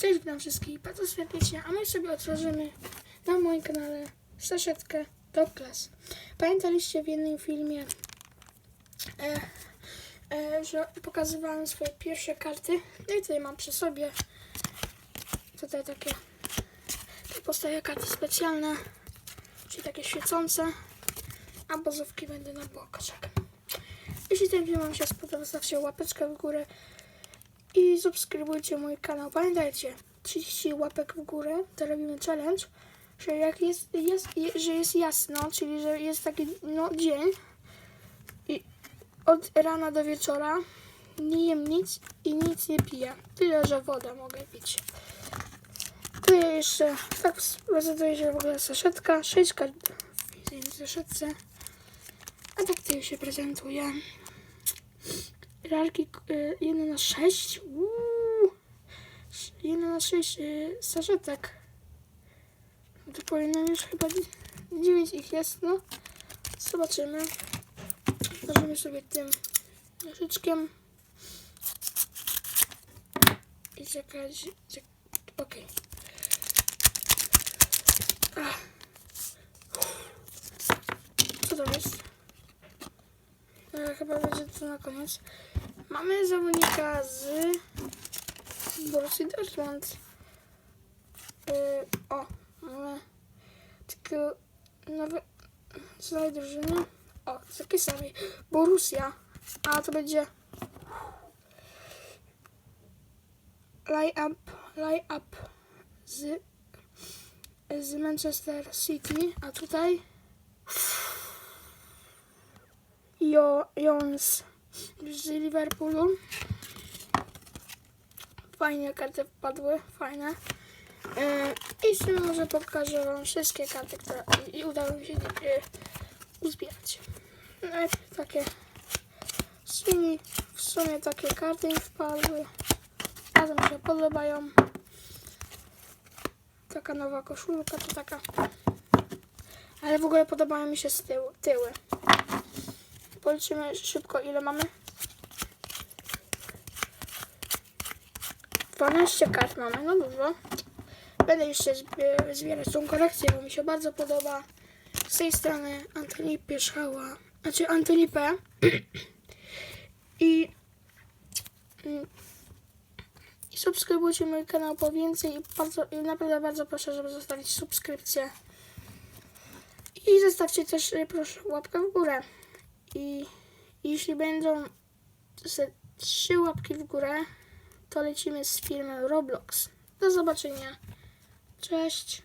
Cześć, witam wszystkich bardzo serdecznie, a my sobie otworzymy na moim kanale saszetkę Top Class. Pamiętaliście w jednym filmie, e, e, że pokazywałem swoje pierwsze karty. No i tutaj mam przy sobie tutaj takie tu powstaje karty specjalne, czyli takie świecące, a bazówki będą na boczek. Jeśli ten film Wam się spodobał, zostawcie łapeczkę w górę subskrybujcie mój kanał. Pamiętajcie, 30 łapek w górę, to robimy challenge, że jak jest, jest, je- że jest jasno, czyli że jest taki no, dzień i od rana do wieczora nie jem nic i nic nie piję. Tyle, że wodę mogę pić. Tu jeszcze, tak prezentuje się w ogóle saszetka, 6 kart w jednej saszetce. A tak to się prezentuje. Rarki y, 1 na 6. Uuu. 1 na 6 y, saszetek. No to powinno już chyba 9 ich jest, no. Zobaczymy. Możemy sobie tym nożyczkiem i czekać. Czek Okej. Ach. Co to jest? E, chyba będzie to na koniec. Mamy zawodnika z Borussii Dortmund. E, o, mamy tylko nowe nowej drużyny. O, z jakiej samej? Borussia. A to będzie lie up, lie up z, z Manchester City. A tutaj Jo, Jones z Liverpoolu. Fajnie karty wpadły, fajne. E, I z tym może pokażę Wam wszystkie karty, które udało mi się e, uzbierać. No, i takie w sumie, w sumie takie karty mi wpadły. Bardzo mi się podobają. Taka nowa koszulka, to taka. Ale w ogóle podobają mi się z tyłu, tyły. Policzymy szybko, ile mamy. 12 kart mamy, no dużo. Będę jeszcze zbie- zbierać tą kolekcję, bo mi się bardzo podoba. Z tej strony Antoni Pierzchała, znaczy Antoni P. I, I subskrybujcie mój kanał po więcej i, bardzo, i naprawdę bardzo proszę, żeby zostawić subskrypcję. I zostawcie też y, proszę łapkę w górę. I jeśli będą trzy łapki w górę, to lecimy z filmem Roblox. Do zobaczenia. Cześć.